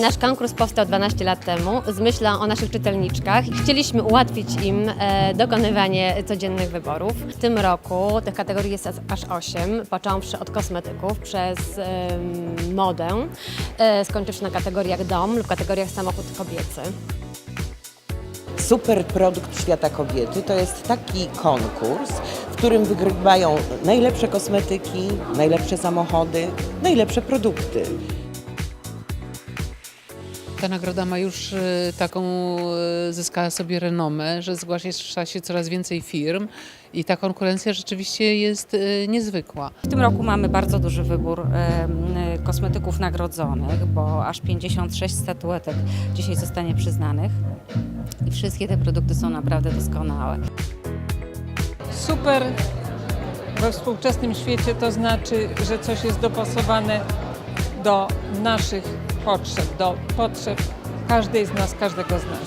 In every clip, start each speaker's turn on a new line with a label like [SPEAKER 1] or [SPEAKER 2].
[SPEAKER 1] Nasz konkurs powstał 12 lat temu z myślą o naszych czytelniczkach chcieliśmy ułatwić im e, dokonywanie codziennych wyborów. W tym roku tych kategorii jest aż 8, począwszy od kosmetyków przez modę, e, skończywszy na kategoriach dom lub kategoriach samochód kobiecy.
[SPEAKER 2] Super produkt Świata Kobiety to jest taki konkurs, w którym wygrywają najlepsze kosmetyki, najlepsze samochody, najlepsze produkty.
[SPEAKER 3] Ta nagroda ma już e, taką, e, zyskała sobie renomę, że zgłasza się coraz więcej firm i ta konkurencja rzeczywiście jest e, niezwykła.
[SPEAKER 4] W tym roku mamy bardzo duży wybór y, kosmetyków nagrodzonych, bo aż 56 statuetek dzisiaj zostanie przyznanych. I wszystkie te produkty są naprawdę doskonałe.
[SPEAKER 5] Super we współczesnym świecie to znaczy, że coś jest dopasowane do naszych potrzeb, do potrzeb każdej z nas, każdego z nas.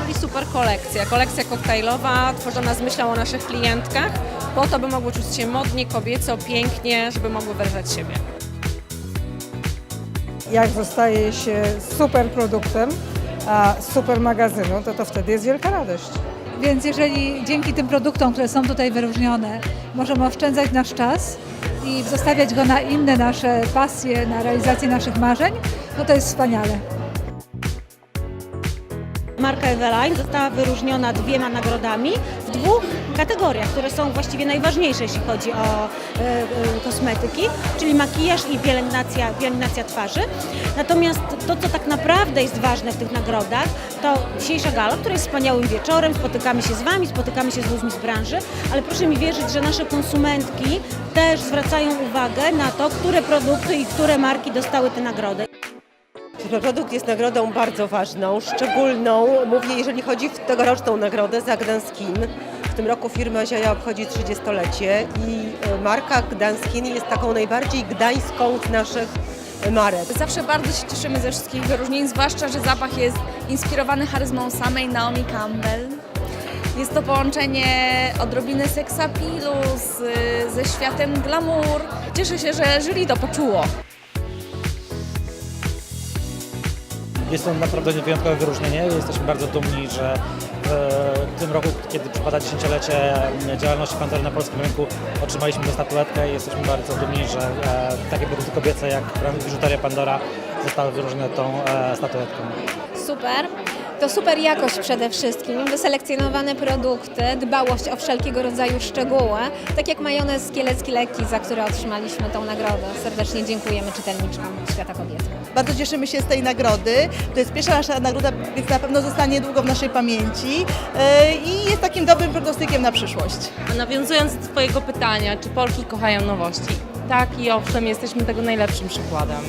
[SPEAKER 6] czyli super kolekcja. Kolekcja koktajlowa tworzona z myślą o naszych klientkach, po to, by mogły czuć się modnie, kobieco, pięknie, żeby mogły wyrażać siebie.
[SPEAKER 7] jak zostaje się super produktem, a super magazynu, to to wtedy jest wielka radość.
[SPEAKER 8] Więc jeżeli dzięki tym produktom, które są tutaj wyróżnione, możemy oszczędzać nasz czas i zostawiać go na inne nasze pasje, na realizację naszych marzeń, no to jest wspaniale.
[SPEAKER 9] Marka Eveline została wyróżniona dwiema nagrodami w dwóch kategoriach, które są właściwie najważniejsze, jeśli chodzi o e, e, kosmetyki, czyli makijaż i pielęgnacja, pielęgnacja twarzy. Natomiast to, co tak naprawdę jest ważne w tych nagrodach, to dzisiejsza gala, która jest wspaniałym wieczorem, spotykamy się z Wami, spotykamy się z ludźmi z branży, ale proszę mi wierzyć, że nasze konsumentki też zwracają uwagę na to, które produkty i które marki dostały te nagrody.
[SPEAKER 10] Produkt jest nagrodą bardzo ważną, szczególną, mówię, jeżeli chodzi w tegoroczną nagrodę za Gdanskin. W tym roku firma Ziaja obchodzi 30-lecie i e, marka Gdanskin jest taką najbardziej gdańską z naszych e, marek.
[SPEAKER 6] Zawsze bardzo się cieszymy ze wszystkich wyróżnień, zwłaszcza, że zapach jest inspirowany charyzmą samej Naomi Campbell. Jest to połączenie odrobiny seksapilu z, ze światem glamour. Cieszę się, że jury to poczuło.
[SPEAKER 11] Jest to naprawdę wyjątkowe wyróżnienie. Jesteśmy bardzo dumni, że w tym roku, kiedy przypada dziesięciolecie działalności Pandory na polskim rynku, otrzymaliśmy tę statuetkę i jesteśmy bardzo dumni, że e, takie produkty kobiece jak biżuteria Pandora zostały wyróżnione tą e, statuetką.
[SPEAKER 12] super. To super jakość przede wszystkim, wyselekcjonowane produkty, dbałość o wszelkiego rodzaju szczegóły, tak jak majonez kielecki lekki, za który otrzymaliśmy tą nagrodę. Serdecznie dziękujemy czytelniczkom Świata Kobiety.
[SPEAKER 13] Bardzo cieszymy się z tej nagrody. To jest pierwsza nasza nagroda, więc na pewno zostanie długo w naszej pamięci e, i jest takim dobrym prognostykiem na przyszłość.
[SPEAKER 6] A nawiązując do Twojego pytania, czy Polki kochają nowości? Tak i owszem, jesteśmy tego najlepszym przykładem.